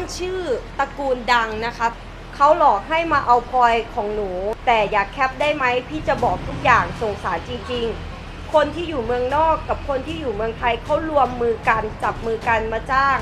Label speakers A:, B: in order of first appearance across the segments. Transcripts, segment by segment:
A: างชื่อตระกูลดังนะคะเขาหลอกให้มาเอาพลอยของหนู แต่อย่าแคปได้ไหมพี่จะบอกทุกอย่างสงสารจริง ๆ คนที่อยู่เมืองนอกกับคนที่อยู่เมืองไทยเขารวมมือกันจับมือกันมาจ้าง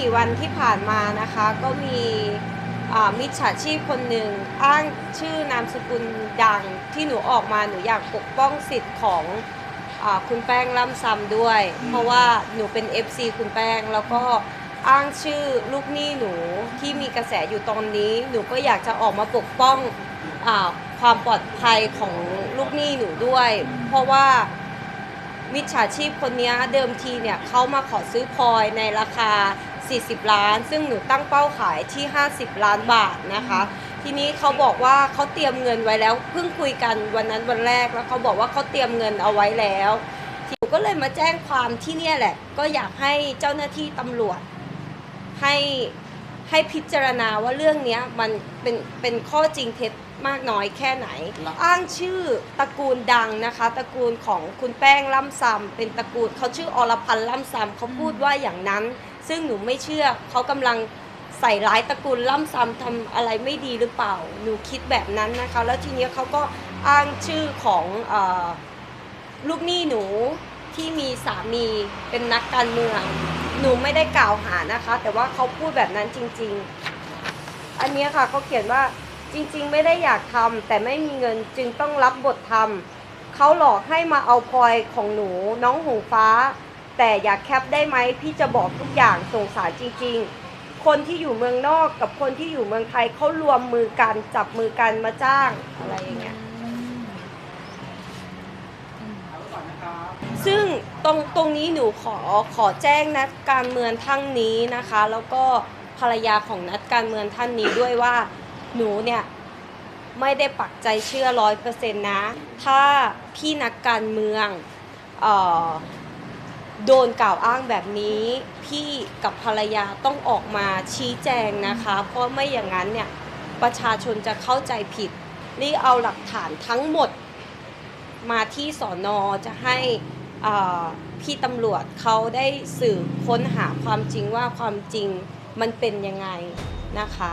A: กี่วันที่ผ่านมานะคะ ก็มีมิจฉาชีพคนหนึ่งอ้างชื่อนามสกุลดังที่หนูออกมาหนูอยากปกป้องสิทธิ์ของอคุณแป้งล่ำซำด้วย เพราะว่าหนูเป็น FC คุณแป้งแล้วก็อ้างชื่อลูกหนี้หนูที่มีกระแสอยู่ตอนนี้ หนูก็อยากจะออกมาปกป้องอความปลอดภัยของลูกหนี้หนูด้วย เพราะว่ามิจฉาชีพคนนี้เดิมทีเนี่ยเขามาขอซื้อพลอยในราคา 40 ล้าน ซึ่งหนูตั้งเป้าขายที่ 50 ล้านบาทนะคะ ทีนี้เขาบอกว่าเขาเตรียมเงินไว้แล้วเพิ่งคุยกันวันนั้นวันแรกแล้วเขาบอกว่าเขาเตรียมเงินเอาไว้แล้วหนูก็เลยมาแจ้งความที่เนี่ยแหละ ก็อยากให้เจ้าหน้าที่ตำรวจให้ให้พิจารณาว่าเรื่องเนี้ยมันเป็นเป็นข้อจริงเท็จมากน้อยแค่ไหน อ้างชื่อตระกูลดังนะคะ ตระกูลของคุณแป้งล่ำซำเป็นตระกูลเขาชื่ออรพันธ์ล่ำซำเขาพูดว่าอย่างนั้น ซึ่งหนูไม่เชื่อเขากำลังใส่ร้ายตระกูลล่ำซ้ำทำอะไรไม่ดีหรือเปล่า หนูคิดแบบนั้นนะคะ แล้วทีเนี้ยเขาก็อ้างชื่อของเออลูกหนี้หนูที่มีสามีเป็นนักการเมือง หนูไม่ได้กล่าวหานะคะ แต่ว่าเขาพูดแบบนั้นจริง ๆ อันเนี้ยค่ะเขาเขียนว่าจริง ๆ ไม่ได้อยากทำแต่ไม่มีเงินจึงต้องรับบททำเขาหลอกให้มาเอาพลอยของหนูน้องหงฟ้า แต่อย่าแคปได้ไหมพี่จะบอกทุกอย่างสงสารจริง ๆ คนที่อยู่เมืองนอกกับคนที่อยู่เมืองไทยเขารวมมือกันจับมือกันมาจ้างอะไรอย่างเงี้ยซึ่งตรงตรงนี้หนูขอขอแจ้งนักการเมืองท่านนี้นะคะ แล้วก็ภรรยาของนักการเมืองท่านนี้ด้วยว่าหนูเนี่ยไม่ได้ปักใจเชื่อร้อยเปอร์เซ็นต์นะ ถ้าพี่นักการเมืองเอ่อ โดนกล่าวอ้างแบบนี้พี่กับภรรยาต้องออกมาชี้แจงนะคะ เพราะไม่อย่างนั้นเนี่ยประชาชนจะเข้าใจผิดรีเอาหลักฐานทั้งหมดมาที่สอนอจะให้พี่ตำรวจเขาได้สืบค้นหาความจริงว่าความจริงมันเป็นยังไงนะคะ